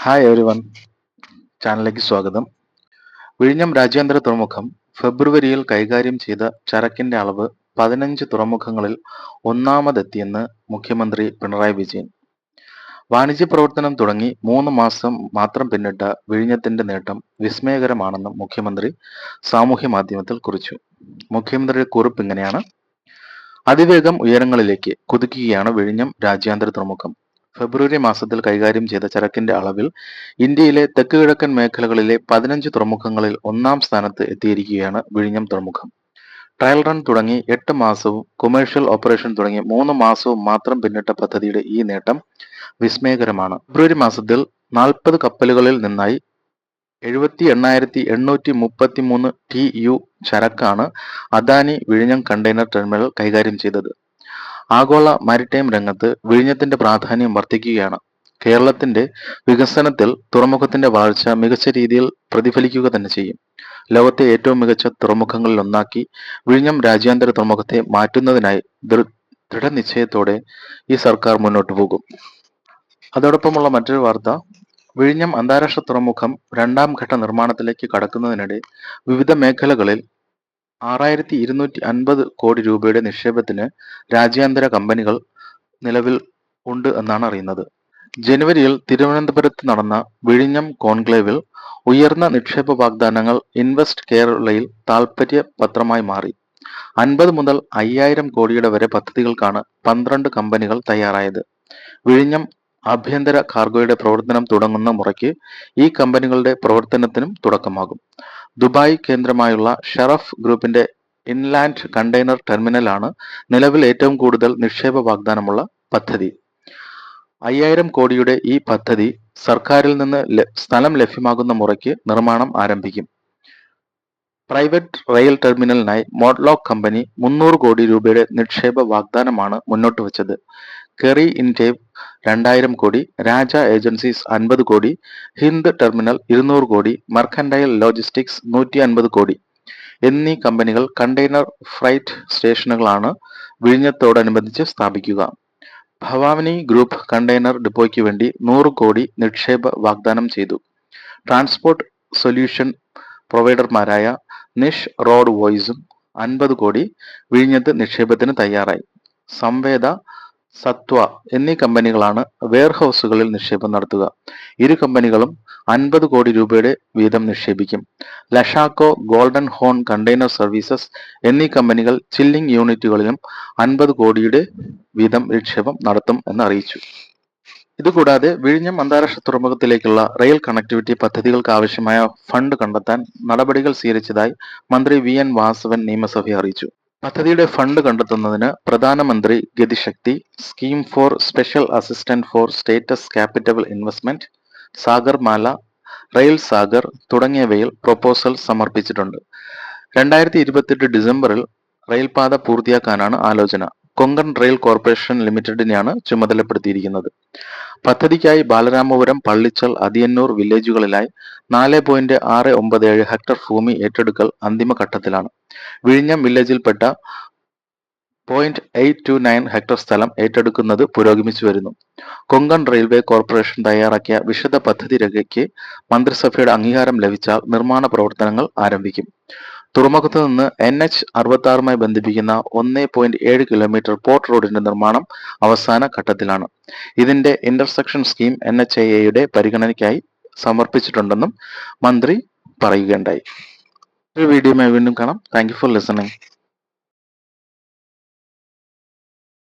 Hi every one ചാനലിലേക്ക് സ്വാഗതം. വിഴിഞ്ഞം രാജ്യാന്തര തുറമുഖം ഫെബ്രുവരിയിൽ കൈകാര്യം ചെയ്ത ചരക്കിന്റെ അളവ് പതിനഞ്ച് തുറമുഖങ്ങളിൽ ഒന്നാമതെത്തിയെന്ന് മുഖ്യമന്ത്രി പിണറായി വിജയൻ. വാണിജ്യ പ്രവർത്തനം തുടങ്ങി മൂന്ന് മാസം മാത്രം പിന്നിട്ട വിഴിഞ്ഞത്തിന്റെ നേട്ടം വിസ്മയകരമാണെന്ന് മുഖ്യമന്ത്രി സാമൂഹ്യ മാധ്യമത്തിൽ കുറിച്ചു. മുഖ്യമന്ത്രിയുടെ കുറിപ്പ് ഇങ്ങനെയാണ്. അതിവേഗം ഉയരങ്ങളിലേക്ക് കുതിക്കുകയാണ് വിഴിഞ്ഞം രാജ്യാന്തര തുറമുഖം. ഫെബ്രുവരി മാസത്തിൽ കൈകാര്യം ചെയ്ത ചരക്കിന്റെ അളവിൽ ഇന്ത്യയിലെ തെക്ക് കിഴക്കൻ മേഖലകളിലെ പതിനഞ്ച് തുറമുഖങ്ങളിൽ ഒന്നാം സ്ഥാനത്ത് എത്തിയിരിക്കുകയാണ് വിഴിഞ്ഞം തുറമുഖം. ട്രയൽ റൺ തുടങ്ങി എട്ട് മാസവും കൊമേഴ്ഷ്യൽ ഓപ്പറേഷൻ തുടങ്ങി മൂന്ന് മാസവും മാത്രം പിന്നിട്ട പദ്ധതിയുടെ ഈ നേട്ടം വിസ്മയകരമാണ്. ഫെബ്രുവരി മാസത്തിൽ നാൽപ്പത് കപ്പലുകളിൽ നിന്നായി എഴുപത്തി എണ്ണായിരത്തി എണ്ണൂറ്റി മുപ്പത്തി മൂന്ന് ടി യു ചരക്കാണ് അദാനി വിഴിഞ്ഞം കണ്ടെയ്നർ ടെർമിനൽ കൈകാര്യം ചെയ്തത്. ആഗോള മാരിടൈം രംഗത്ത് വിഴിഞ്ഞത്തിന്റെ പ്രാധാന്യം വർദ്ധിക്കുകയാണ് കേരളത്തിന്റെ വികസനത്തിൽ തുറമുഖത്തിന്റെ വളർച്ച മികച്ച രീതിയിൽ പ്രതിഫലിക്കുക തന്നെ ചെയ്യും. ലോകത്തെ ഏറ്റവും മികച്ച തുറമുഖങ്ങളിൽ ഒന്നാക്കി വിഴിഞ്ഞം രാജ്യാന്തര തുറമുഖത്തെ മാറ്റുന്നതിനായി ദൃഢനിശ്ചയത്തോടെ ഈ സർക്കാർ മുന്നോട്ട് പോകും. അതോടൊപ്പമുള്ള മറ്റൊരു വാർത്ത വിഴിഞ്ഞം അന്താരാഷ്ട്ര തുറമുഖം രണ്ടാം ഘട്ട നിർമ്മാണത്തിലേക്ക് കടക്കുന്നതിനിടെ വിവിധ മേഖലകളിൽ ആറായിരത്തി ഇരുന്നൂറ്റി അൻപത് കോടി രൂപയുടെ നിക്ഷേപത്തിന് രാജ്യാന്തര കമ്പനികൾ നിലവിൽ ഉണ്ട് എന്നാണ് അറിയുന്നത്. ജനുവരിയിൽ തിരുവനന്തപുരത്ത് നടന്ന വിഴിഞ്ഞം കോൺക്ലേവിൽ ഉയർന്ന നിക്ഷേപ വാഗ്ദാനങ്ങൾ ഇൻവെസ്റ്റ് കേരളയിൽ താൽപര്യ പത്രമായി മാറി. അൻപത് മുതൽ അയ്യായിരം കോടിയുടെ വരെ പദ്ധതികൾക്കാണ് പന്ത്രണ്ട് കമ്പനികൾ തയ്യാറായത്. വിഴിഞ്ഞം ആഭ്യന്തര കാർഗോയുടെ പ്രവർത്തനം തുടങ്ങുന്ന മുറയ്ക്ക് ഈ കമ്പനികളുടെ പ്രവർത്തനത്തിനും തുടക്കമാകും. ദുബായ് കേന്ദ്രമായുള്ള ഷറഫ് ഗ്രൂപ്പിന്റെ ഇൻലാൻഡ് കണ്ടെയ്നർ ടെർമിനലാണ് നിലവിൽ ഏറ്റവും കൂടുതൽ നിക്ഷേപ വാഗ്ദാനമുള്ള പദ്ധതി. അയ്യായിരം കോടിയുടെ ഈ പദ്ധതി സർക്കാരിൽ നിന്ന് സ്ഥലം ലഭ്യമാകുന്ന മുറയ്ക്ക് നിർമ്മാണം ആരംഭിക്കും. പ്രൈവറ്റ് റെയിൽ ടെർമിനലിനായി മോഡ്ലോക്ക് കമ്പനി മുന്നൂറ് കോടി രൂപയുടെ നിക്ഷേപ വാഗ്ദാനമാണ് മുന്നോട്ട് വച്ചത് കെറി ഇന്റേവ് രണ്ടായിരം കോടി രാജ ഏജൻസീസ് അൻപത് കോടി ഹിന്ദ് ടെർമിനൽ ഇരുന്നൂറ് കോടി മർക്കൻഡൈൽ ലോജിസ്റ്റിക്സ് നൂറ്റി അൻപത് കോടി എന്നീ കമ്പനികൾ കണ്ടെയ്നർ ഫ്രൈറ്റ് സ്റ്റേഷനുകളാണ് വിഴിഞ്ഞത്തോടനുബന്ധിച്ച് സ്ഥാപിക്കുക. ഭവാനി ഗ്രൂപ്പ് കണ്ടെയ്നർ ഡിപ്പോയ്ക്ക് വേണ്ടി നൂറ് കോടി നിക്ഷേപ വാഗ്ദാനം ചെയ്തു. ട്രാൻസ്പോർട്ട് സൊല്യൂഷൻ പ്രൊവൈഡർമാരായ നിഷ് റോഡ് വോയിസും അൻപത് കോടി വിഴിഞ്ഞത്ത് നിക്ഷേപത്തിന് തയ്യാറായി. സംവേദ സത്വ എന്നീ കമ്പനികളാണ് വെയർഹൌസുകളിൽ നിക്ഷേപം നടത്തുക. ഇരു കമ്പനികളും അൻപത് കോടി രൂപയുടെ വീതം നിക്ഷേപിക്കും. ലഷാക്കോ ഗോൾഡൻ ഹോൺ കണ്ടെയ്നർ സർവീസസ് എന്നീ കമ്പനികൾ ചില്ലിംഗ് യൂണിറ്റുകളിലും അൻപത് കോടിയുടെ വീതം നിക്ഷേപം നടത്തും എന്ന് അറിയിച്ചു ഇതുകൂടാതെ വിഴിഞ്ഞം അന്താരാഷ്ട്ര തുറമുഖത്തിലേക്കുള്ള റെയിൽ കണക്ടിവിറ്റി പദ്ധതികൾക്ക് ആവശ്യമായ ഫണ്ട് കണ്ടെത്താൻ നടപടികൾ സ്വീകരിച്ചതായി മന്ത്രി വി എൻ വാസവൻ നിയമസഭയെ അറിയിച്ചു. പദ്ധതിയുടെ ഫണ്ട് കണ്ടെത്തുന്നതിന് Pradhan Mantri Gati Shakti scheme for special assistant for states capital investment Sagarmala rail Sagar തുടങ്ങിയവയിൽ പ്രൊപ്പോസൽ സമർപ്പിച്ചിട്ടുണ്ട്. രണ്ടായിരത്തി ഇരുപത്തിയെട്ട് ഡിസംബറിൽ റെയിൽപാത പൂർത്തിയാക്കാനാണ് ആലോചന. കൊങ്കൺ റെയിൽ കോർപ്പറേഷൻ ലിമിറ്റഡിനെയാണ് ചുമതലപ്പെടുത്തിയിരിക്കുന്നത്. പദ്ധതിക്കായി ബാലരാമപുരം പള്ളിച്ചൽ അതിയന്നൂർ വില്ലേജുകളിലായി നാല് പോയിന്റ് ആറ് ഒമ്പത് ഏഴ് ഹെക്ടർ ഭൂമി ഏറ്റെടുക്കൽ അന്തിമഘട്ടത്തിലാണ് വിഴിഞ്ഞം വില്ലേജിൽപ്പെട്ട point eight two nine hectare സ്ഥലം ഏറ്റെടുക്കുന്നത് പുരോഗമിച്ചു വരുന്നു. കൊങ്കൺ റെയിൽവേ കോർപ്പറേഷൻ തയ്യാറാക്കിയ വിശദ പദ്ധതി രേഖയ്ക്ക് മന്ത്രിസഭയുടെ അംഗീകാരം ലഭിച്ചാൽ നിർമ്മാണ പ്രവർത്തനങ്ങൾ ആരംഭിക്കും. തുറമുഖത്ത് നിന്ന് എൻ എച്ച് അറുപത്തി ആറുമായി ബന്ധിപ്പിക്കുന്ന ഒന്നേ പോയിന്റ് ഏഴ് കിലോമീറ്റർ പോർട്ട് റോഡിന്റെ നിർമ്മാണം അവസാന ഘട്ടത്തിലാണ്. ഇതിന്റെ intersection scheme N H I എയുടെ പരിഗണനയ്ക്കായി സമർപ്പിച്ചിട്ടുണ്ടെന്നും മന്ത്രി പറയുകയുണ്ടായി. വീഡിയോയുമായി വീണ്ടും കാണാം. Thank for listening